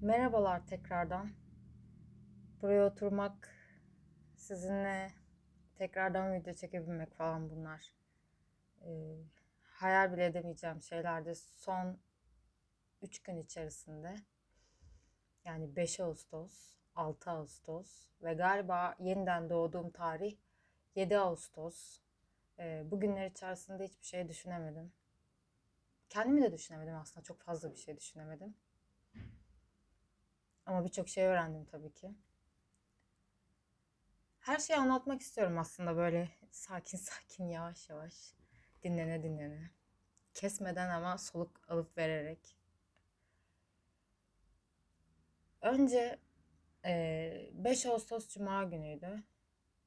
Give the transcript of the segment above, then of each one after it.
Merhabalar tekrardan. Buraya oturmak, sizinle tekrardan video çekebilmek falan bunlar. Ee, hayal bile edemeyeceğim şeylerdi. Son 3 gün içerisinde. Yani 5 Ağustos, 6 Ağustos ve galiba yeniden doğduğum tarih 7 Ağustos. Ee, bu günler içerisinde hiçbir şey düşünemedim. Kendimi de düşünemedim aslında. Çok fazla bir şey düşünemedim. Ama birçok şey öğrendim tabii ki. Her şeyi anlatmak istiyorum aslında böyle sakin sakin yavaş yavaş dinlene dinlene. Kesmeden ama soluk alıp vererek. Önce eee, 5 Ağustos Cuma günüydü.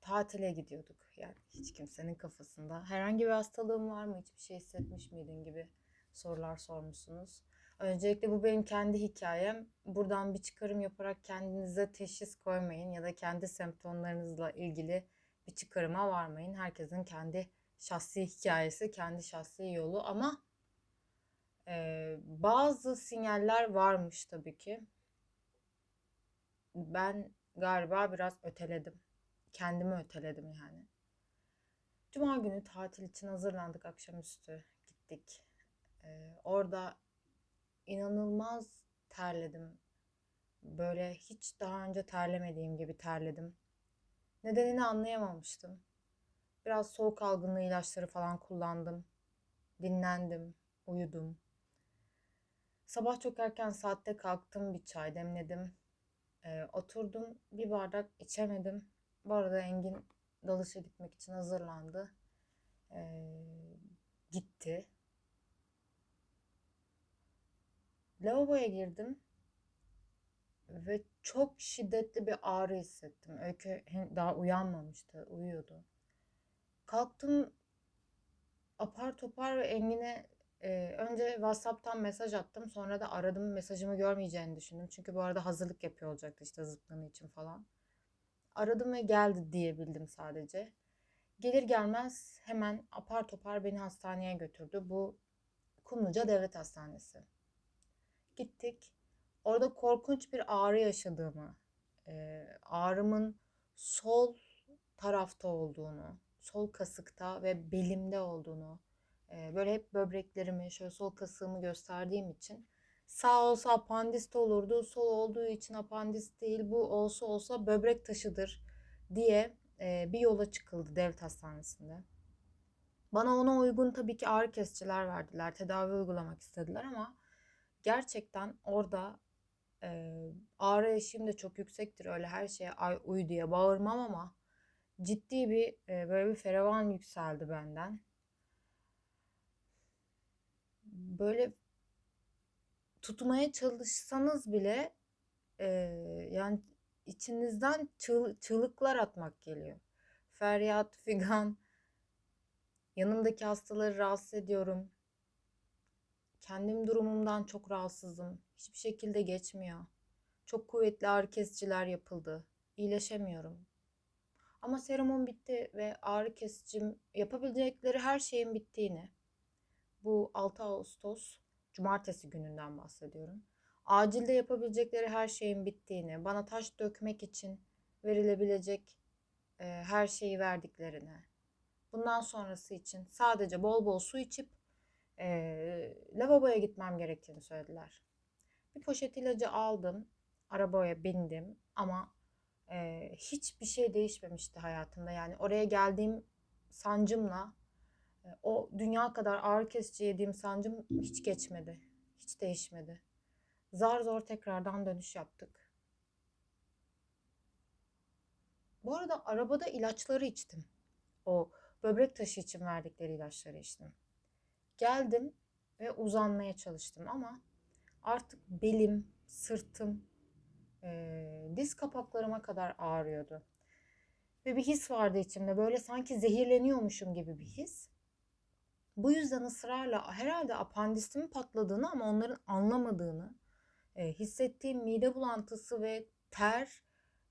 Tatile gidiyorduk. Yani hiç kimsenin kafasında. Herhangi bir hastalığın var mı? Hiçbir şey hissetmiş miydin gibi sorular sormuşsunuz. Öncelikle bu benim kendi hikayem. Buradan bir çıkarım yaparak kendinize teşhis koymayın ya da kendi semptomlarınızla ilgili bir çıkarıma varmayın. Herkesin kendi şahsi hikayesi, kendi şahsi yolu ama e, bazı sinyaller varmış tabii ki. Ben galiba biraz öteledim. Kendimi öteledim yani. Cuma günü tatil için hazırlandık akşamüstü gittik. Ee, orada inanılmaz terledim. Böyle hiç daha önce terlemediğim gibi terledim. Nedenini anlayamamıştım. Biraz soğuk algınlığı ilaçları falan kullandım. Dinlendim, uyudum. Sabah çok erken saatte kalktım, bir çay demledim. Ee, oturdum, bir bardak içemedim. Bu arada Engin dalışa gitmek için hazırlandı. Ee, gitti. Lavaboya girdim ve çok şiddetli bir ağrı hissettim. Öykü daha uyanmamıştı, uyuyordu. Kalktım apar topar ve Engin'e e, önce WhatsApp'tan mesaj attım. Sonra da aradım mesajımı görmeyeceğini düşündüm. Çünkü bu arada hazırlık yapıyor olacaktı işte zıplama için falan. Aradım ve geldi diyebildim sadece. Gelir gelmez hemen apar topar beni hastaneye götürdü. Bu Kumluca Devlet Hastanesi. Gittik. Orada korkunç bir ağrı yaşadığımı, e, ağrımın sol tarafta olduğunu, sol kasıkta ve belimde olduğunu, e, böyle hep böbreklerimi, şöyle sol kasığımı gösterdiğim için sağ olsa apandist olurdu, sol olduğu için apandist değil, bu olsa olsa böbrek taşıdır diye e, bir yola çıkıldı devlet hastanesinde. Bana ona uygun tabii ki ağrı kesiciler verdiler, tedavi uygulamak istediler ama gerçekten orada e, ağrı eşiğim de çok yüksektir. Öyle her şeye ay uy diye bağırmam ama ciddi bir e, böyle bir feravan yükseldi benden. Böyle tutmaya çalışsanız bile e, yani içinizden çığ- çığlıklar atmak geliyor. Feryat, figan, yanımdaki hastaları rahatsız ediyorum. Kendim durumumdan çok rahatsızım. Hiçbir şekilde geçmiyor. Çok kuvvetli ağrı kesiciler yapıldı. İyileşemiyorum. Ama serumum bitti ve ağrı kesicim yapabilecekleri her şeyin bittiğini. Bu 6 Ağustos Cumartesi gününden bahsediyorum. Acilde yapabilecekleri her şeyin bittiğini, bana taş dökmek için verilebilecek e, her şeyi verdiklerini, bundan sonrası için sadece bol bol su içip e, lavaboya gitmem gerektiğini söylediler. Bir poşet ilacı aldım, arabaya bindim ama e, hiçbir şey değişmemişti hayatımda. Yani oraya geldiğim sancımla o dünya kadar ağrı kesici yediğim sancım hiç geçmedi. Hiç değişmedi. Zar zor tekrardan dönüş yaptık. Bu arada arabada ilaçları içtim. O böbrek taşı için verdikleri ilaçları içtim. Geldim ve uzanmaya çalıştım ama artık belim, sırtım, e, diz kapaklarıma kadar ağrıyordu. Ve bir his vardı içimde böyle sanki zehirleniyormuşum gibi bir his. Bu yüzden ısrarla herhalde apandistimin patladığını ama onların anlamadığını, e, hissettiğim mide bulantısı ve ter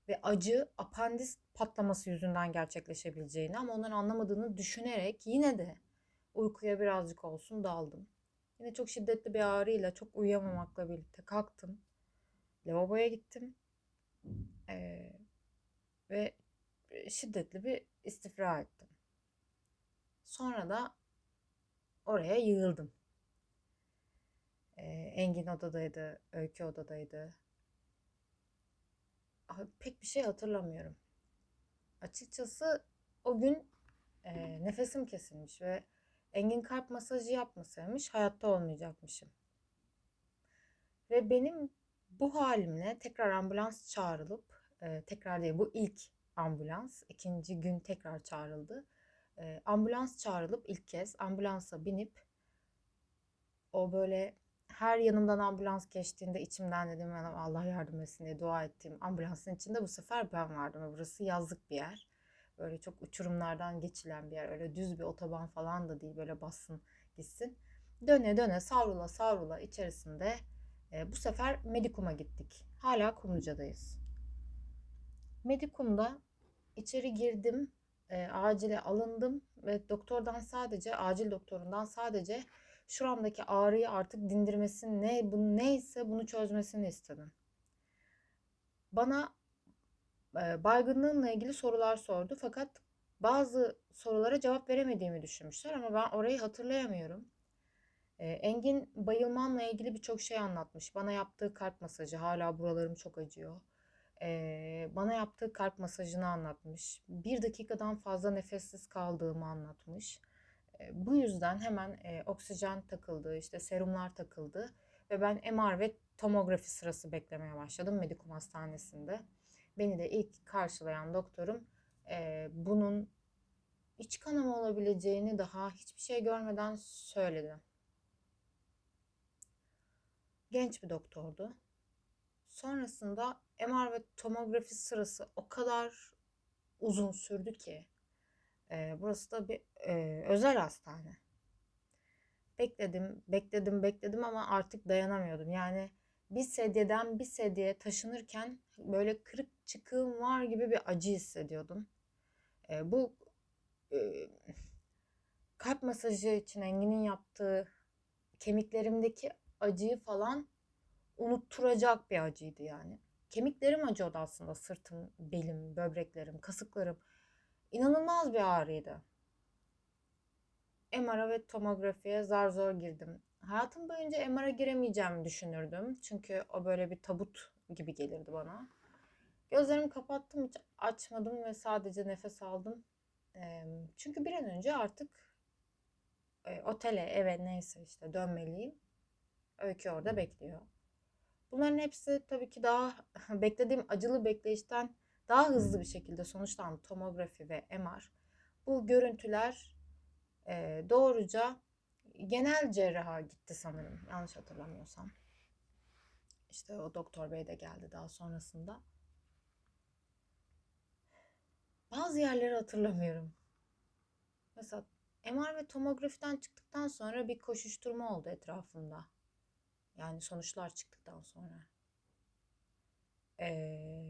ve acı apandist patlaması yüzünden gerçekleşebileceğini ama onların anlamadığını düşünerek yine de uykuya birazcık olsun daldım. Yine çok şiddetli bir ağrıyla, çok uyuyamamakla birlikte kalktım. lavaboya gittim. Ee, ve şiddetli bir istifra ettim. Sonra da oraya yığıldım. Ee, Engin odadaydı, Öykü odadaydı. Abi, pek bir şey hatırlamıyorum. Açıkçası o gün e, nefesim kesilmiş ve Engin kalp masajı yapmasaymış hayatta olmayacakmışım. Ve benim bu halimle tekrar ambulans çağrılıp, e, tekrar değil bu ilk ambulans, ikinci gün tekrar çağrıldı. E, ambulans çağrılıp ilk kez ambulansa binip o böyle her yanımdan ambulans geçtiğinde içimden dedim Allah yardım etsin diye dua ettiğim ambulansın içinde bu sefer ben vardım. Burası yazlık bir yer. Böyle çok uçurumlardan geçilen bir yer. Öyle düz bir otoban falan da değil. Böyle bassın gitsin. Döne döne savrula savrula içerisinde e, bu sefer Medikum'a gittik. Hala Kumluca'dayız. Medikum'da içeri girdim. E, acile alındım ve doktordan sadece acil doktorundan sadece şuramdaki ağrıyı artık dindirmesini ne bu neyse bunu çözmesini istedim. Bana baygınlığımla ilgili sorular sordu fakat bazı sorulara cevap veremediğimi düşünmüşler ama ben orayı hatırlayamıyorum. Engin bayılmamla ilgili birçok şey anlatmış. Bana yaptığı kalp masajı hala buralarım çok acıyor. Bana yaptığı kalp masajını anlatmış. Bir dakikadan fazla nefessiz kaldığımı anlatmış. Bu yüzden hemen oksijen takıldı, işte serumlar takıldı ve ben MR ve tomografi sırası beklemeye başladım Medikum Hastanesi'nde. Beni de ilk karşılayan doktorum e, bunun iç kanama olabileceğini daha hiçbir şey görmeden söyledi. Genç bir doktordu. Sonrasında MR ve tomografi sırası o kadar uzun sürdü ki e, burası da bir e, özel hastane. Bekledim, bekledim, bekledim ama artık dayanamıyordum. Yani bir sedyeden bir sedyeye taşınırken böyle kırık çıkığım var gibi bir acı hissediyordum. E, bu e, kalp masajı için Engin'in yaptığı kemiklerimdeki acıyı falan unutturacak bir acıydı yani. Kemiklerim acıyordu aslında sırtım, belim, böbreklerim, kasıklarım. İnanılmaz bir ağrıydı. MR'a ve tomografiye zar zor girdim. Hayatım boyunca MR'a giremeyeceğimi düşünürdüm. Çünkü o böyle bir tabut gibi gelirdi bana. Gözlerimi kapattım, hiç açmadım ve sadece nefes aldım. Çünkü bir an önce artık e, otele, eve neyse işte dönmeliyim. Öykü orada bekliyor. Bunların hepsi tabii ki daha beklediğim acılı bekleyişten daha hızlı bir şekilde sonuçlandı tomografi ve MR. Bu görüntüler e, doğruca genel cerraha gitti sanırım yanlış hatırlamıyorsam. İşte o doktor bey de geldi daha sonrasında. Bazı yerleri hatırlamıyorum. Mesela MR ve tomografiden çıktıktan sonra bir koşuşturma oldu etrafımda. Yani sonuçlar çıktıktan sonra. Ee,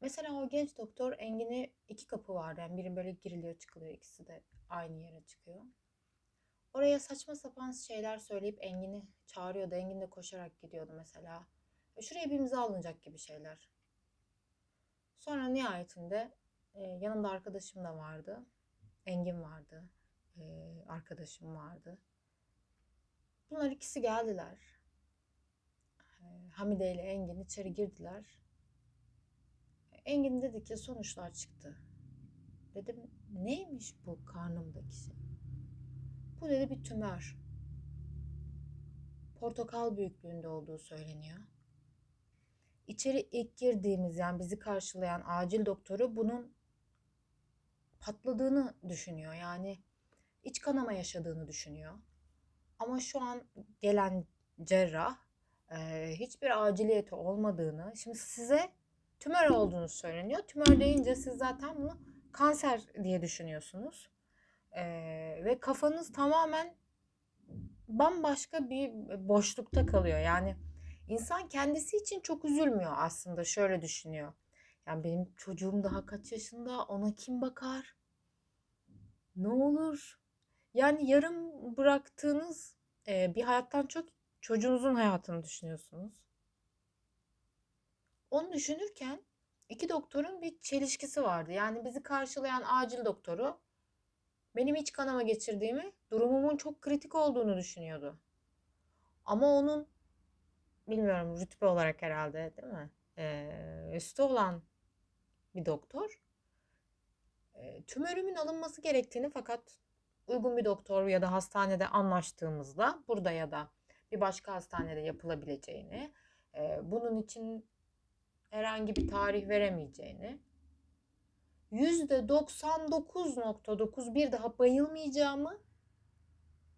Mesela o genç doktor Engin'i iki kapı vardı. Yani biri böyle giriliyor çıkılıyor. ikisi de aynı yere çıkıyor. Oraya saçma sapan şeyler söyleyip Engin'i çağırıyordu. Engin de koşarak gidiyordu mesela. E şuraya bir imza alınacak gibi şeyler. Sonra nihayetinde e, yanımda arkadaşım da vardı. Engin vardı. E, arkadaşım vardı. Bunlar ikisi geldiler. E, Hamide ile Engin içeri girdiler. Engin dedi ki sonuçlar çıktı. Dedim neymiş bu karnımdaki şey? Bu dedi bir tümör. Portakal büyüklüğünde olduğu söyleniyor. İçeri ilk girdiğimiz yani bizi karşılayan acil doktoru bunun patladığını düşünüyor. Yani iç kanama yaşadığını düşünüyor. Ama şu an gelen cerrah e, hiçbir aciliyeti olmadığını, şimdi size tümör olduğunu söyleniyor. Tümör deyince siz zaten bunu kanser diye düşünüyorsunuz. Ee, ve kafanız tamamen bambaşka bir boşlukta kalıyor. Yani insan kendisi için çok üzülmüyor aslında. Şöyle düşünüyor. Yani benim çocuğum daha kaç yaşında? Ona kim bakar? Ne olur? Yani yarım bıraktığınız e, bir hayattan çok çocuğunuzun hayatını düşünüyorsunuz. Onu düşünürken iki doktorun bir çelişkisi vardı. Yani bizi karşılayan acil doktoru benim iç kanama geçirdiğimi, durumumun çok kritik olduğunu düşünüyordu. Ama onun bilmiyorum rütbe olarak herhalde değil mi? Ee, üstü olan bir doktor tümörümün alınması gerektiğini fakat uygun bir doktor ya da hastanede anlaştığımızda burada ya da bir başka hastanede yapılabileceğini, bunun için herhangi bir tarih veremeyeceğini, %99.9 bir daha bayılmayacağımı,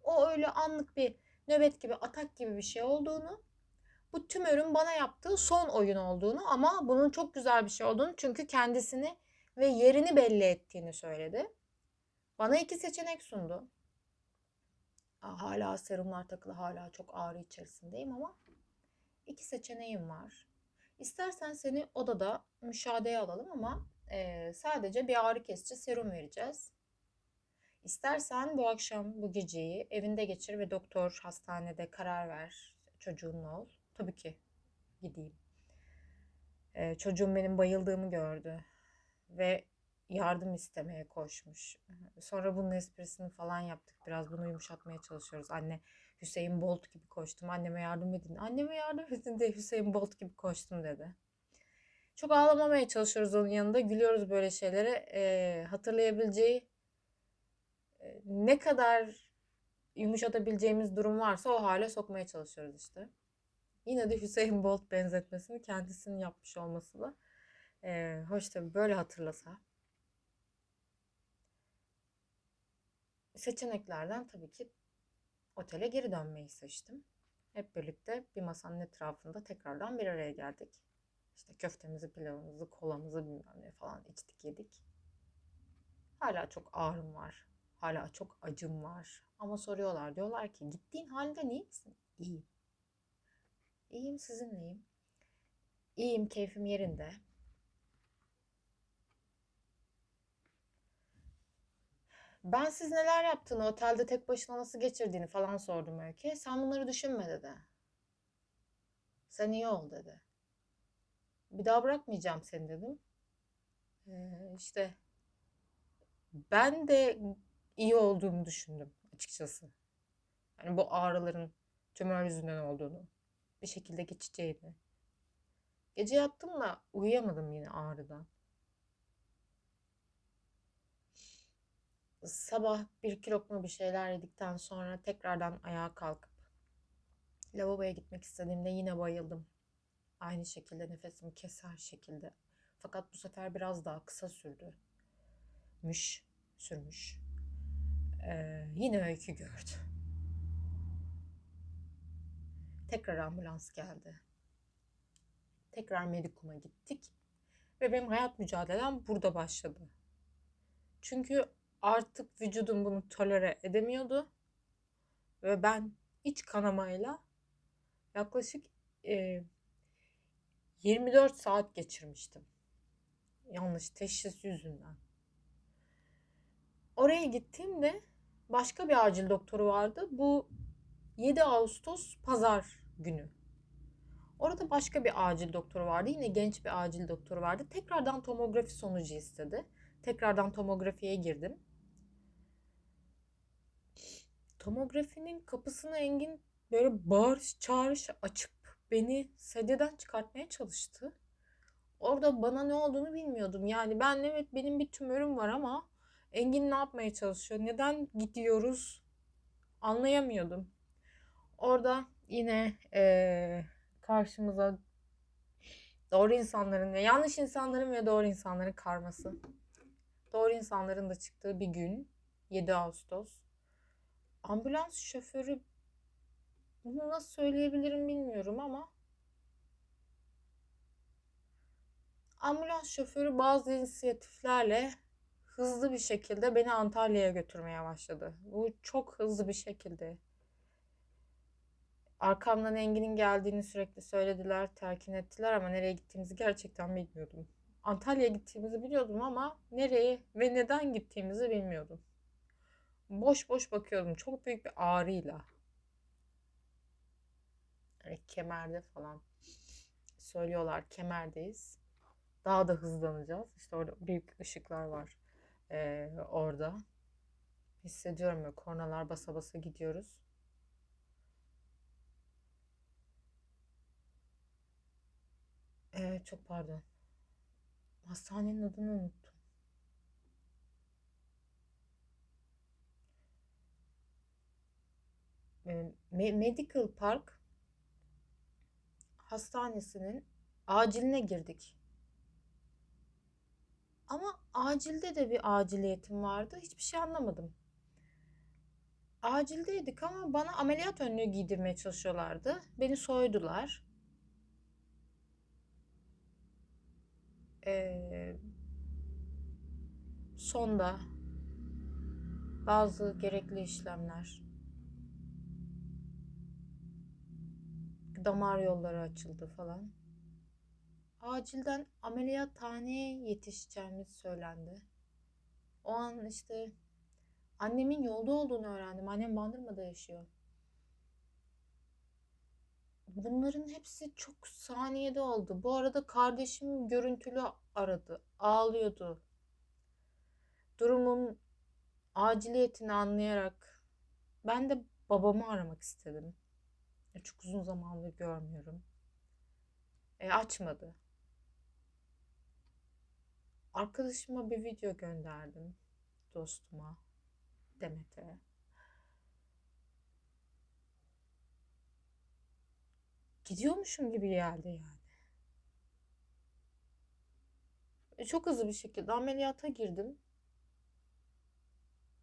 o öyle anlık bir nöbet gibi, atak gibi bir şey olduğunu, bu tümörün bana yaptığı son oyun olduğunu ama bunun çok güzel bir şey olduğunu çünkü kendisini ve yerini belli ettiğini söyledi. Bana iki seçenek sundu. Hala serumlar takılı, hala çok ağrı içerisindeyim ama iki seçeneğim var. İstersen seni odada müşahedeye alalım ama e, sadece bir ağrı kesici serum vereceğiz. İstersen bu akşam bu geceyi evinde geçir ve doktor hastanede karar ver. Çocuğunla ol. Tabii ki gideyim. E, çocuğum benim bayıldığımı gördü ve yardım istemeye koşmuş. Sonra bunun esprisini falan yaptık. Biraz bunu yumuşatmaya çalışıyoruz. Anne Hüseyin Bolt gibi koştum. Anneme yardım edin. Anneme yardım edin diye Hüseyin Bolt gibi koştum dedi. Çok ağlamamaya çalışıyoruz onun yanında. Gülüyoruz böyle şeylere. E, hatırlayabileceği e, ne kadar yumuşatabileceğimiz durum varsa o hale sokmaya çalışıyoruz işte. Yine de Hüseyin Bolt benzetmesini kendisinin yapmış olması da e, hoş tabii böyle hatırlasa. Seçeneklerden tabii ki otele geri dönmeyi seçtim. Hep birlikte bir masanın etrafında tekrardan bir araya geldik. İşte köftemizi, pilavımızı, kolamızı bilmem ne falan içtik yedik. Hala çok ağrım var. Hala çok acım var. Ama soruyorlar. Diyorlar ki gittiğin halde iyi misin? İyiyim. İyiyim sizinleyim. İyiyim keyfim yerinde. Ben siz neler yaptığını, otelde tek başına nasıl geçirdiğini falan sordum Öykü. Sen bunları düşünme dedi. Sen iyi ol dedi. Bir daha bırakmayacağım seni dedim. Ee, işte ben de iyi olduğumu düşündüm açıkçası. Yani bu ağrıların tümör yüzünden olduğunu, bir şekilde geçeceğini. Gece yattım da uyuyamadım yine ağrıdan. sabah bir iki lokma bir şeyler yedikten sonra tekrardan ayağa kalkıp lavaboya gitmek istediğimde yine bayıldım. Aynı şekilde nefesimi keser şekilde. Fakat bu sefer biraz daha kısa sürdü. Müş, sürmüş. Ee, yine öykü gördü. Tekrar ambulans geldi. Tekrar medikuma gittik. Ve benim hayat mücadelem burada başladı. Çünkü artık vücudum bunu tolere edemiyordu. Ve ben iç kanamayla yaklaşık e, 24 saat geçirmiştim. Yanlış teşhis yüzünden. Oraya gittiğimde başka bir acil doktoru vardı. Bu 7 Ağustos pazar günü. Orada başka bir acil doktoru vardı. Yine genç bir acil doktoru vardı. Tekrardan tomografi sonucu istedi. Tekrardan tomografiye girdim tomografinin kapısını Engin böyle bağırış çağırış açıp beni sedyeden çıkartmaya çalıştı. Orada bana ne olduğunu bilmiyordum. Yani ben evet benim bir tümörüm var ama Engin ne yapmaya çalışıyor? Neden gidiyoruz? Anlayamıyordum. Orada yine ee, karşımıza doğru insanların ve yanlış insanların ve doğru insanların karması. Doğru insanların da çıktığı bir gün 7 Ağustos ambulans şoförü bunu nasıl söyleyebilirim bilmiyorum ama ambulans şoförü bazı inisiyatiflerle hızlı bir şekilde beni Antalya'ya götürmeye başladı. Bu çok hızlı bir şekilde. Arkamdan Engin'in geldiğini sürekli söylediler, terkin ettiler ama nereye gittiğimizi gerçekten bilmiyordum. Antalya'ya gittiğimizi biliyordum ama nereye ve neden gittiğimizi bilmiyordum boş boş bakıyordum. Çok büyük bir ağrıyla. Yani kemerde falan söylüyorlar kemerdeyiz. Daha da hızlanacağız. İşte orada büyük ışıklar var ee, orada. Hissediyorum ya kornalar basa basa gidiyoruz. Ee, çok pardon. Hastanenin adını unuttum. Me- Medical Park hastanesinin aciline girdik. Ama acilde de bir aciliyetim vardı. Hiçbir şey anlamadım. Acildeydik ama bana ameliyat önlüğü giydirmeye çalışıyorlardı. Beni soydular. Ee, sonda bazı gerekli işlemler. Damar yolları açıldı falan. Acilden ameliyathaneye yetişeceğimiz söylendi. O an işte annemin yolda olduğunu öğrendim. Annem Bandırma'da yaşıyor. Bunların hepsi çok saniyede oldu. Bu arada kardeşim görüntülü aradı. Ağlıyordu. Durumun aciliyetini anlayarak ben de babamı aramak istedim. Çok uzun zamandır görmüyorum. E, açmadı. Arkadaşıma bir video gönderdim. Dostuma. Demet'e. Gidiyormuşum gibi geldi yani. E, çok hızlı bir şekilde ameliyata girdim.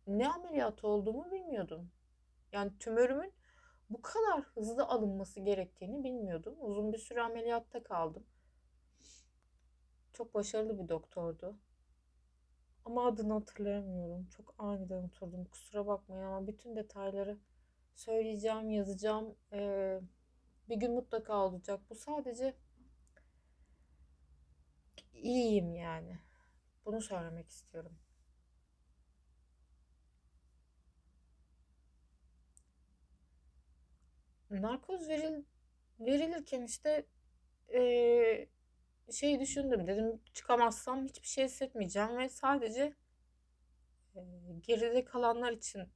Ne ameliyatı olduğumu bilmiyordum. Yani tümörümün bu kadar hızlı alınması gerektiğini bilmiyordum. Uzun bir süre ameliyatta kaldım. Çok başarılı bir doktordu. Ama adını hatırlayamıyorum. Çok aniden oturdum. Kusura bakmayın ama bütün detayları söyleyeceğim, yazacağım. Ee, bir gün mutlaka olacak. Bu sadece iyiyim yani. Bunu söylemek istiyorum. Narkoz veril, verilirken işte ee, şey düşündüm. Dedim çıkamazsam hiçbir şey hissetmeyeceğim ve sadece ee, geride kalanlar için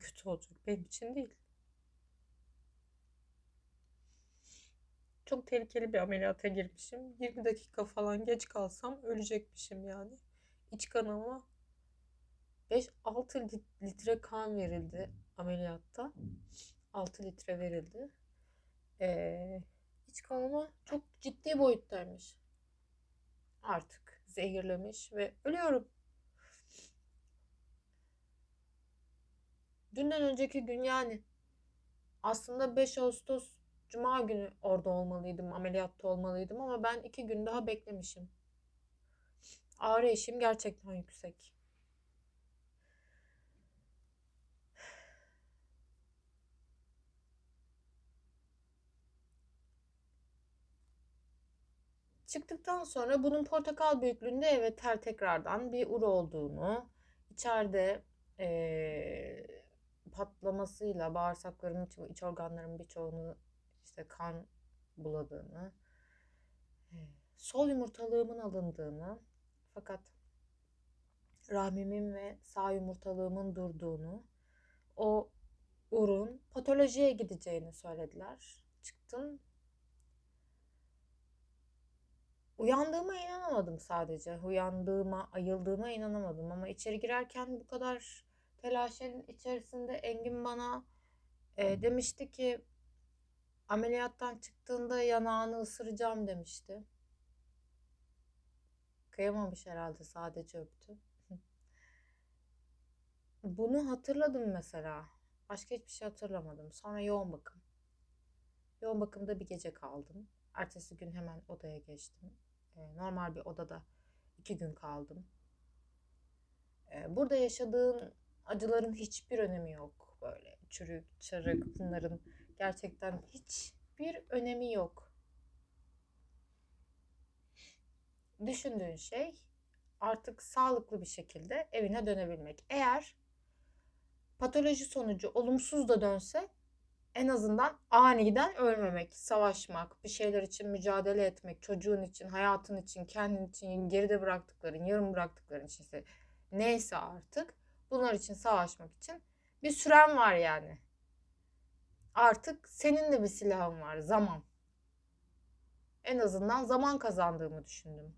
kötü olacak. Benim için değil. Çok tehlikeli bir ameliyata girmişim. 20 dakika falan geç kalsam ölecekmişim yani. İç kanama 5-6 litre kan verildi ameliyatta. 6 litre verildi. Ee, iç kanama çok ciddi boyuttaymış. Artık zehirlemiş ve ölüyorum. Dünden önceki gün yani aslında 5 Ağustos Cuma günü orada olmalıydım, ameliyatta olmalıydım ama ben iki gün daha beklemişim. Ağrı eşiğim gerçekten yüksek. Çıktıktan sonra bunun portakal büyüklüğünde evet ter tekrardan bir ur olduğunu, içeride ee, patlamasıyla bağırsaklarımın, iç organlarımın birçoğunu işte kan buladığını, sol yumurtalığımın alındığını fakat rahmimin ve sağ yumurtalığımın durduğunu, o urun patolojiye gideceğini söylediler. Çıktım. Uyandığıma inanamadım sadece. Uyandığıma, ayıldığıma inanamadım ama içeri girerken bu kadar telaşın içerisinde Engin bana e, demişti ki ameliyattan çıktığında yanağını ısıracağım demişti. Kıyamamış herhalde sadece öptü. Bunu hatırladım mesela. Başka hiçbir şey hatırlamadım. Sonra yoğun bakım. Yoğun bakımda bir gece kaldım. Ertesi gün hemen odaya geçtim. Normal bir odada iki gün kaldım. Burada yaşadığım acıların hiçbir önemi yok. Böyle çürük, çarık bunların gerçekten hiçbir önemi yok. Düşündüğün şey artık sağlıklı bir şekilde evine dönebilmek. Eğer patoloji sonucu olumsuz da dönse en azından aniden ölmemek, savaşmak, bir şeyler için mücadele etmek, çocuğun için, hayatın için, kendin için, geride bıraktıkların, yarım bıraktıkların için neyse artık bunlar için savaşmak için bir süren var yani. Artık senin de bir silahın var, zaman. En azından zaman kazandığımı düşündüm.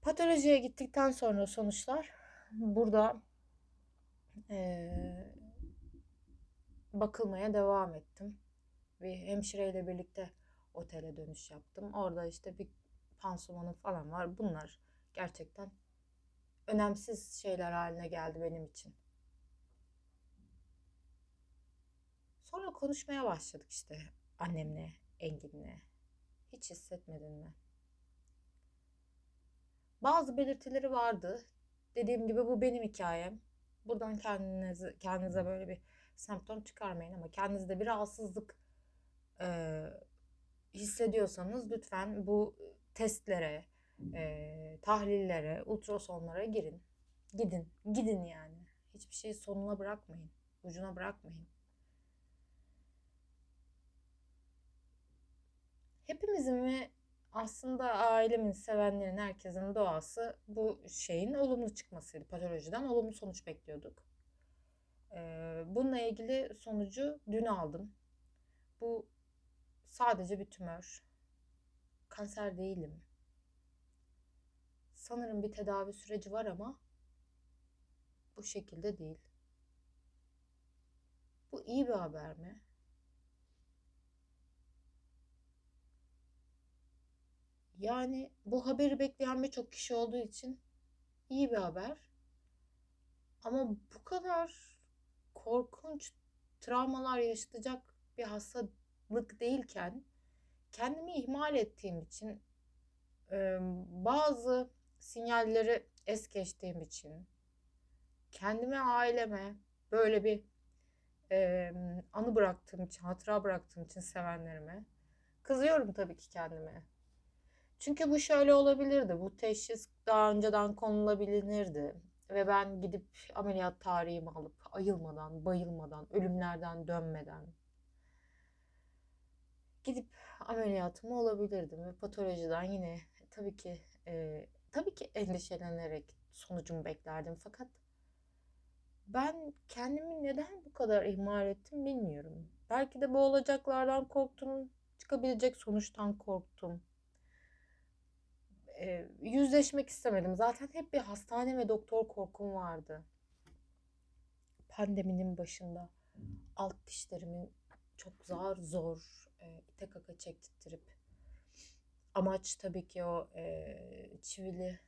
Patolojiye gittikten sonra sonuçlar burada ee, bakılmaya devam ettim. Bir hemşireyle birlikte otele dönüş yaptım. Orada işte bir pansumanım falan var. Bunlar gerçekten önemsiz şeyler haline geldi benim için. Sonra konuşmaya başladık işte annemle, Engin'le. Hiç hissetmedin mi? Bazı belirtileri vardı. Dediğim gibi bu benim hikayem. Buradan kendinize, kendinize böyle bir semptom çıkarmayın ama kendinizde bir rahatsızlık e, hissediyorsanız lütfen bu testlere, e, tahlillere, ultrasonlara girin. Gidin, gidin yani. Hiçbir şeyi sonuna bırakmayın, ucuna bırakmayın. Hepimizin ve aslında ailemin, sevenlerin, herkesin doğası bu şeyin olumlu çıkmasıydı. Patolojiden olumlu sonuç bekliyorduk. Bununla ilgili sonucu dün aldım. Bu sadece bir tümör. Kanser değilim. Sanırım bir tedavi süreci var ama bu şekilde değil. Bu iyi bir haber mi? Yani bu haberi bekleyen birçok kişi olduğu için iyi bir haber. Ama bu kadar korkunç travmalar yaşatacak bir hastalık değilken kendimi ihmal ettiğim için bazı sinyalleri es geçtiğim için kendime aileme böyle bir anı bıraktığım için hatıra bıraktığım için sevenlerime kızıyorum tabii ki kendime. Çünkü bu şöyle olabilirdi. Bu teşhis daha önceden konulabilirdi. Ve ben gidip ameliyat tarihimi alıp ayılmadan, bayılmadan, ölümlerden dönmeden gidip ameliyatımı olabilirdim. Ve patolojiden yine tabii ki e, tabii ki endişelenerek sonucumu beklerdim. Fakat ben kendimi neden bu kadar ihmal ettim bilmiyorum. Belki de bu olacaklardan korktum, çıkabilecek sonuçtan korktum e, yüzleşmek istemedim. Zaten hep bir hastane ve doktor korkum vardı. Pandeminin başında alt dişlerimin çok zar zor e, ite kaka çektirip amaç tabii ki o e, çivili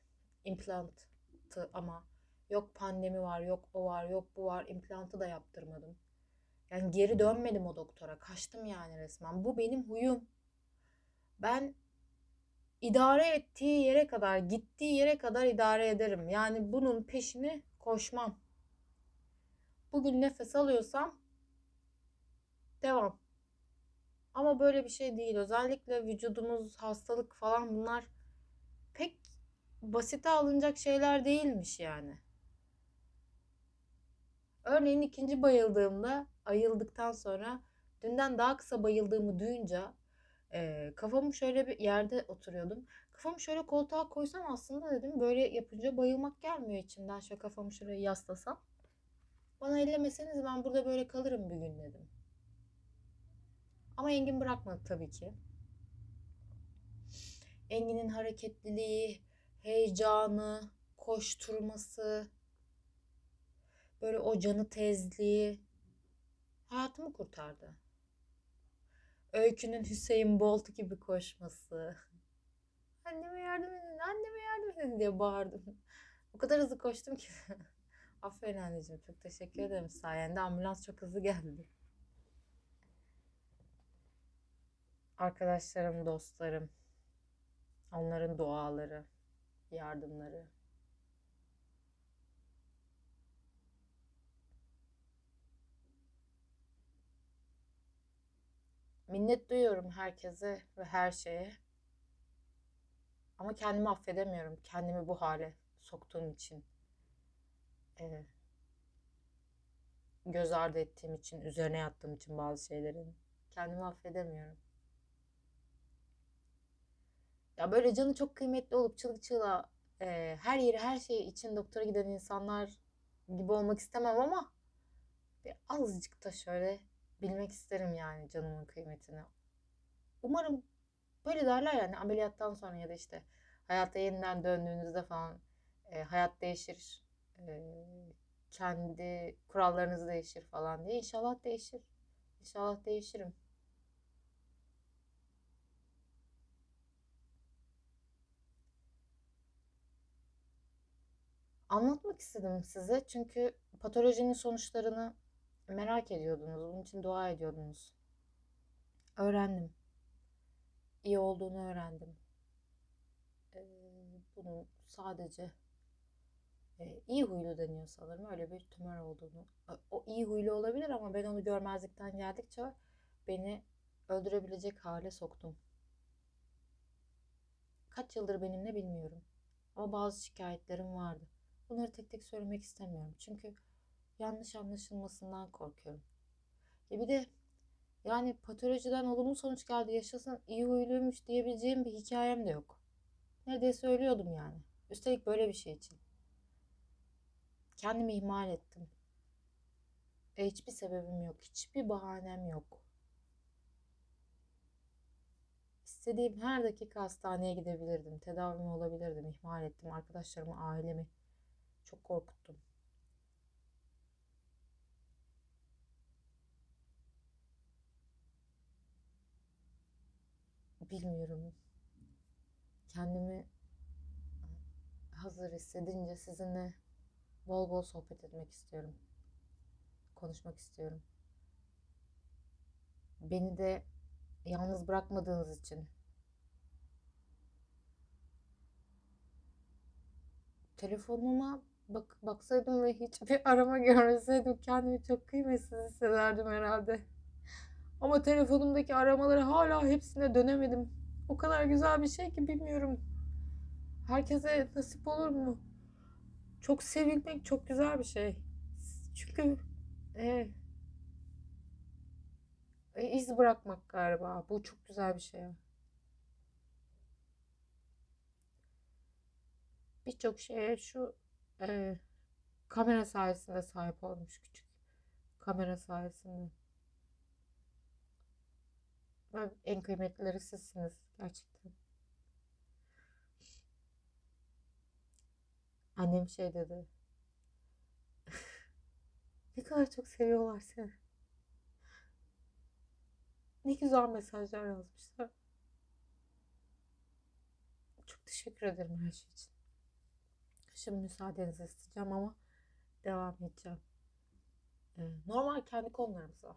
implantı ama yok pandemi var, yok o var, yok bu var. implantı da yaptırmadım. Yani geri dönmedim o doktora. Kaçtım yani resmen. Bu benim huyum. Ben idare ettiği yere kadar, gittiği yere kadar idare ederim. Yani bunun peşini koşmam. Bugün nefes alıyorsam devam. Ama böyle bir şey değil. Özellikle vücudumuz, hastalık falan bunlar pek basite alınacak şeyler değilmiş yani. Örneğin ikinci bayıldığımda, ayıldıktan sonra dünden daha kısa bayıldığımı duyunca e, kafamı şöyle bir yerde oturuyordum. Kafamı şöyle koltuğa koysam aslında dedim böyle yapınca bayılmak gelmiyor içimden. Şöyle kafamı şuraya yaslasam. Bana ellemeseniz ben burada böyle kalırım bir gün dedim. Ama Engin bırakmadı tabii ki. Engin'in hareketliliği, heyecanı, koşturması, böyle o canı tezliği hayatımı kurtardı. Öykünün Hüseyin Bolt gibi koşması. Anneme yardım edin, anneme yardım edin diye bağırdım. O kadar hızlı koştum ki. Aferin anneciğim çok teşekkür ederim sayende ambulans çok hızlı geldi. Arkadaşlarım, dostlarım, onların duaları, yardımları, Minnet duyuyorum herkese ve her şeye. Ama kendimi affedemiyorum. Kendimi bu hale soktuğum için. Evet. göz ardı ettiğim için, üzerine yattığım için bazı şeylerin kendimi affedemiyorum. Ya böyle canı çok kıymetli olup çığlık çığlığa e, her yeri her şey için doktora giden insanlar gibi olmak istemem ama bir azıcık da şöyle bilmek isterim yani canımın kıymetini. Umarım böyle derler yani ameliyattan sonra ya da işte hayata yeniden döndüğünüzde falan e, hayat değişir. E, kendi kurallarınız değişir falan diye. İnşallah değişir. İnşallah değişirim. Anlatmak istedim size çünkü patolojinin sonuçlarını merak ediyordunuz. Bunun için dua ediyordunuz. Öğrendim. İyi olduğunu öğrendim. Ee, bunun sadece e, iyi huylu deniyor sanırım. Öyle bir tümör olduğunu. O iyi huylu olabilir ama ben onu görmezlikten geldikçe beni öldürebilecek hale soktum. Kaç yıldır benimle bilmiyorum. Ama bazı şikayetlerim vardı. Bunları tek tek söylemek istemiyorum. Çünkü yanlış anlaşılmasından korkuyorum. E bir de yani patolojiden olumlu sonuç geldi yaşasın iyi huyluymuş diyebileceğim bir hikayem de yok. Neredeyse söylüyordum yani. Üstelik böyle bir şey için. Kendimi ihmal ettim. E hiçbir sebebim yok. Hiçbir bahanem yok. İstediğim her dakika hastaneye gidebilirdim. Tedavimi olabilirdim. İhmal ettim. Arkadaşlarımı, ailemi çok korkuttum. Bilmiyorum. Kendimi hazır hissedince sizinle bol bol sohbet etmek istiyorum. Konuşmak istiyorum. Beni de yalnız bırakmadığınız için telefonuma bak baksaydım ve hiçbir arama görmeseydim kendimi çok kıymetsiz hissederdim herhalde. Ama telefonumdaki aramaları hala hepsine dönemedim. O kadar güzel bir şey ki bilmiyorum. Herkese nasip olur mu? Çok sevilmek çok güzel bir şey. Çünkü e, e, iz bırakmak galiba. Bu çok güzel bir şey. Birçok şeye şu e, kamera sayesinde sahip olmuş küçük. Kamera sayesinde. En kıymetlileri sizsiniz gerçekten. Annem şey dedi. Ne kadar çok seviyorlar seni. Ne güzel mesajlar yazmışlar. Çok teşekkür ederim her şey için. Şimdi müsaadenizi isteyeceğim ama devam edeceğim. Ee, normal kendi konularımıza.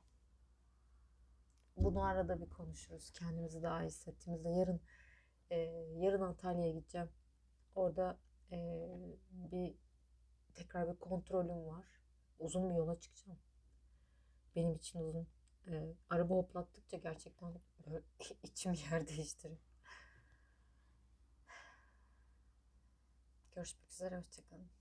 Bunu arada bir konuşuruz. Kendimizi daha iyi hissettiğimizde. Yarın e, yarın Antalya'ya gideceğim. Orada e, bir tekrar bir kontrolüm var. Uzun bir yola çıkacağım. Benim için uzun. E, araba hoplattıkça gerçekten böyle içim yer değiştiriyor. Görüşmek üzere. Hoşçakalın.